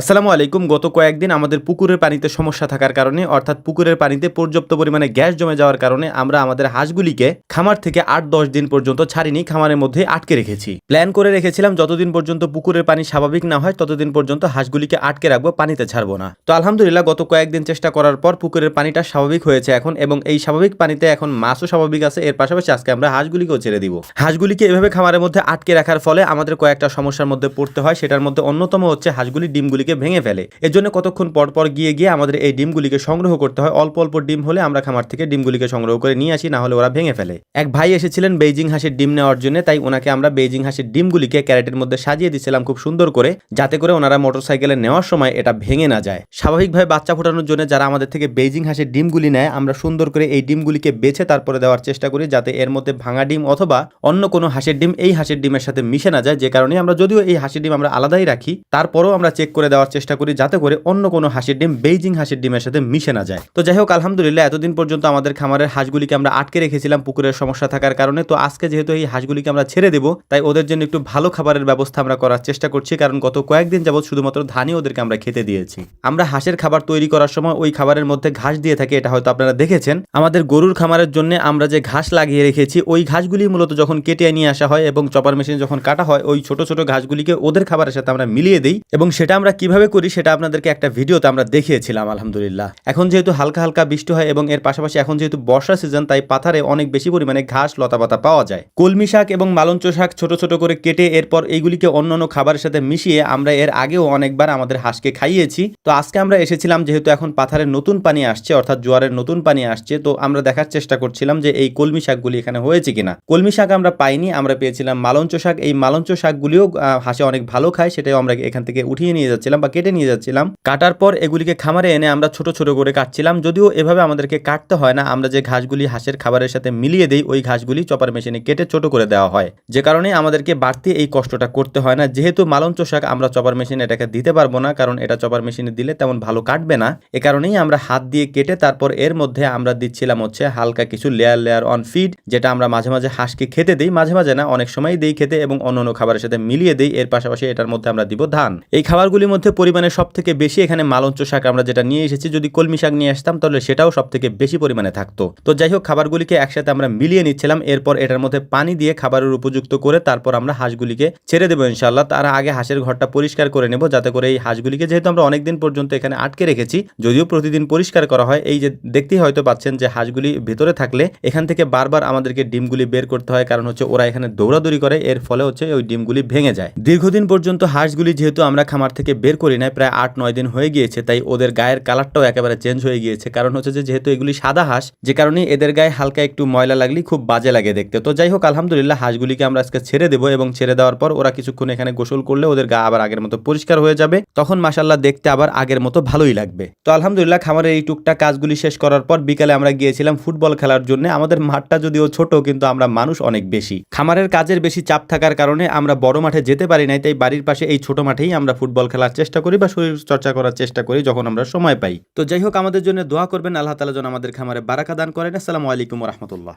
আসসালামু আলাইকুম। গত কয়েকদিন আমাদের পুকুরের পানিতে সমস্যা থাকার কারণে, অর্থাৎ পুকুরের পানিতে পর্যাপ্ত পরিমাণে গ্যাস জমে যাওয়ার কারণে আমরা আমাদের হাঁসগুলিকে খামার থেকে আট দশ দিন পর্যন্ত ছাড়িনি, খামারের মধ্যে আটকে রেখেছি। প্ল্যান করে রেখেছিলাম যতদিন পর্যন্ত পুকুরের পানি স্বাভাবিক না হয়, ততদিন পর্যন্ত হাঁসগুলিকে আটকে রাখব, পানিতে ছাড়বো না। তো আলহামদুলিল্লাহ, গত কয়েকদিন চেষ্টা করার পর পুকুরের পানিটা স্বাভাবিক হয়েছে এখন এবং এই স্বাভাবিক পানিতে এখন মাছও স্বাভাবিক আছে। এর পাশাপাশি আজকে আমরা হাঁসগুলিকেও ছেড়ে দিব। হাঁসগুলিকে এভাবে খামারের মধ্যে আটকে রাখার ফলে আমাদের কয়েকটা সমস্যার মধ্যে পড়তে হয়। সেটার মধ্যে অন্যতম হচ্ছে হাঁসগুলি ডিমগুলিকে ভেঙে ফেলে। এর জন্য কতক্ষণ পর পর গিয়ে গিয়ে আমাদের এই ডিমগুলিকে সংগ্রহ করতে হয়। অল্প অল্প ডিম হলে আমরা খামার থেকে ডিমগুলিকে সংগ্রহ করে নিয়ে আসি না হলে ওরা ভেঙে ফেলে। এক ভাই এসেছিলেন বেইজিং হাঁসের ডিম নেওয়ার জন্য, তাই ওনাকে আমরা বেইজিং হাঁসের ডিমগুলিকে ক্যারেটের মধ্যে সাজিয়ে দিয়েছিলাম খুব সুন্দর করে, যাতে করে ওনারা মোটরসাইকেলে নেওয়ার সময় এটা ভেঙে না যায়। স্বাভাবিকভাবে বাচ্চা ফোটানোর জন্য যারা আমাদের থেকে বেইজিং হাঁসের ডিমগুলি নেয়, আমরা সুন্দর করে এই ডিমগুলিকে বেছে তারপরে দেওয়ার চেষ্টা করি, যাতে এর মধ্যে ভাঙা ডিম অথবা অন্য কোনো হাঁসের ডিম এই হাঁসের ডিমের সাথে মিশে না যায়। যে কারণে আমরা যদিও এই হাঁসের ডিম আমরা আলাদাই রাখি, তারপরেও আমরা চেক করে দেওয়ার চেষ্টা করি যাতে করে অন্য কোনো হাঁসের ডিম, বেইজিং হাঁসের ডিমের সাথে মিশে না যায়। তো যাই হোক, আলহামদুলিল্লাহ, এতদিন পর্যন্ত আমাদের খামারের হাঁসগুলিকে আমরা আটকে রেখেছিলাম পুকুরের সমস্যা থাকার কারণে। তো আজকে যেহেতু এই হাঁসগুলিকে আমরা ছেড়ে দেবো, তাই ওদের জন্য একটু ভালো খাবারের ব্যবস্থা আমরা করার চেষ্টা করছি, কারণ গত কয়েকদিন যাবত শুধুমাত্র ধানই ওদেরকে আমরা খেতে দিয়েছি। আমরা হাঁসের খাবার তৈরি করার সময় ওই খাবারের মধ্যে ঘাস দিয়ে থাকি, এটা হয়তো আপনারা দেখেছেন। আমাদের গরুর খামারের জন্য আমরা যে ঘাস লাগিয়ে রেখেছি, ওই ঘাসগুলি মূলত যখন কেটে নিয়ে আসা হয় এবং চপার মেশিনে যখন কাটা হয়, ওই ছোট ছোট ঘাসগুলিকে ওদের খাবারের সাথে আমরা মিলিয়ে দিই এবং সেটা আমরা কীভাবে করি সেটা আপনাদেরকে একটা ভিডিওতে আমরা দেখিয়েছিলাম, আলহামদুলিল্লাহ। এখন যেহেতু হালকা হালকা বৃষ্টি হয় এবং এর পাশাপাশি এখন যেহেতু বর্ষা সিজন তাই পাথারে অনেক বেশি পরিমাণে ঘাস লতা পাতা পাওয়া যায়। কলমি শাক এবং মালঞ্চ শাক ছোট ছোট করে কেটে এরপর এইগুলিকে অন্যান্য খাবারের সাথে মিশিয়ে আমরা এর আগেও অনেকবার আমাদের হাঁসকে খাইয়েছি। তো আজকে আমরা এসেছিলাম যেহেতু এখন পাথারের নতুন পানি আসছে, অর্থাৎ জোয়ারের নতুন পানি আসছে, তো আমরা দেখার চেষ্টা করছিলাম যে এই কলমি শাকগুলি এখানে হয়েছে কিনা। কলমি শাক আমরা পাইনি, আমরা পেয়েছিলাম মালঞ্চ শাক। এই মালঞ্চ শাকগুলিও হাঁসে অনেক ভালো খায়, সেটাও আমরা এখান থেকে উঠিয়ে নিয়ে যাচ্ছিলাম। বা কেটে নিয়ে যাচ্ছিলাম। কাটার পর এগুলিকে খামারে এনে আমরা ছোট ছোট করে কাটছিলাম। যদিও এভাবে আমাদেরকে কাটতে হয় না। আমরা যে ঘাসগুলি হাঁসের খাবারের সাথে মিলিয়ে দিই, ওই ঘাসগুলি চপার মেশিনে কেটে ছোট করে দেওয়া হয়। যে কারণে আমাদেরকে বাড়তি এই কষ্টটা করতে হয় না। যেহেতু মালঞ্চ শাক আমরা চপার মেশিনে এটাকে দিতে পারব না, কারণ এটা চপার মেশিনে দিলে তেমন ভালো কাটবে না। এ কারণেই আমরা হাত দিয়ে কেটে তারপর এর মধ্যে আমরা দিচ্ছিলাম হচ্ছে হালকা কিছু লেয়ার লেয়ার অন ফিড যেটা আমরা মাঝে মাঝে হাঁসকে খেতে দিই। মাঝে মাঝে না, অনেক সময় দিই খেতে এবং অন্য অন্য খাবারের সাথে মিলিয়ে দিই। এর পাশাপাশি এটার মধ্যে আমরা দিব ধান। এই খাবারগুলির মধ্যে পরিমাণে সব থেকে বেশি এখানে মালঞ্চ শাক আমরা যেটা নিয়ে এসেছি, যদি কলমি শাক নিয়ে আসতাম, তাহলে সেটাও সব থেকে বেশি পরিমাণে থাকতো। তো যাই হোক, খাবারগুলিকে একসাথে আমরা মিলিয়ে নিচ্ছিলাম। এরপর এটার মধ্যে পানি দিয়ে খাবারের উপযুক্ত করে তারপর আমরা হাঁসগুলিকে ছেড়ে দেবো ইনশাল্লাহ তার আগে হাঁসের ঘরটা পরিষ্কার করে নেব, যাতে করে এই হাঁসগুলিকে যেহেতু আমরা অনেকদিন পর্যন্ত এখানে আটকে রেখেছি, যদিও প্রতিদিন পরিষ্কার করা হয়। এই যে দেখতেই হয়তো পাচ্ছেন যে হাঁসগুলি ভেতরে থাকলে এখান থেকে বারবার আমাদেরকে ডিমগুলি বের করতে হয়, কারণ হচ্ছে ওরা এখানে দৌড়াদৌড়ি করে, এর ফলে হচ্ছে ওই ডিমগুলি ভেঙে যায়। দীর্ঘদিন পর্যন্ত হাঁসগুলি যেহেতু আমরা খামার থেকে বের করি নাই, প্রায় আট, নয় দিন হয়ে গিয়েছে, তাই ওদের গায়ের কালারটাও একেবারে চেঞ্জ হয়ে গিয়েছে। কারণ হচ্ছে যে, যেহেতু এগুলি সাদা হাঁস, যে কারণে এদের গায়ে হালকা একটু ময়লা লাগলে খুব বাজে লাগে দেখতে। তো যাই হোক, আলহামদুলিল্লাহ হাঁসগুলিকে আমরা আজকে ছেড়ে দেবো এবং ছেড়ে দেওয়ার পর ওরা কিছুক্ষণ এখানে গোসল করলে ওদের গা আবার আগের মতো পরিষ্কার হয়ে যাবে। তখন মাসাল্লাহ দেখতে আবার আগের মতো ভালোই লাগবে। তো আলহামদুলিল্লাহ খামারের এই টুকটাক কাজগুলি শেষ করার পর বিকালে আমরা গিয়েছিলাম ফুটবল খেলার জন্য। আমাদের মাঠটা যদিও ছোট, কিন্তু আমরা মানুষ অনেক বেশি। খামারের কাজের বেশি চাপ থাকার কারণে আমরা বড় মাঠে যেতে পারি নাই, তাই বাড়ির পাশে এই ছোট মাঠেই আমরা ফুটবল খেলার চেষ্টা করি বা শরীর চর্চা করার চেষ্টা করি যখন আমরা সময় পাই। তো যাই হোক, আমাদের জন্য দোয়া করবেন। আল্লাহ তালা যেন আমাদের খামারে বারাকা দান করেন। আসসালামু আলাইকুম রহমতুল্লাহ।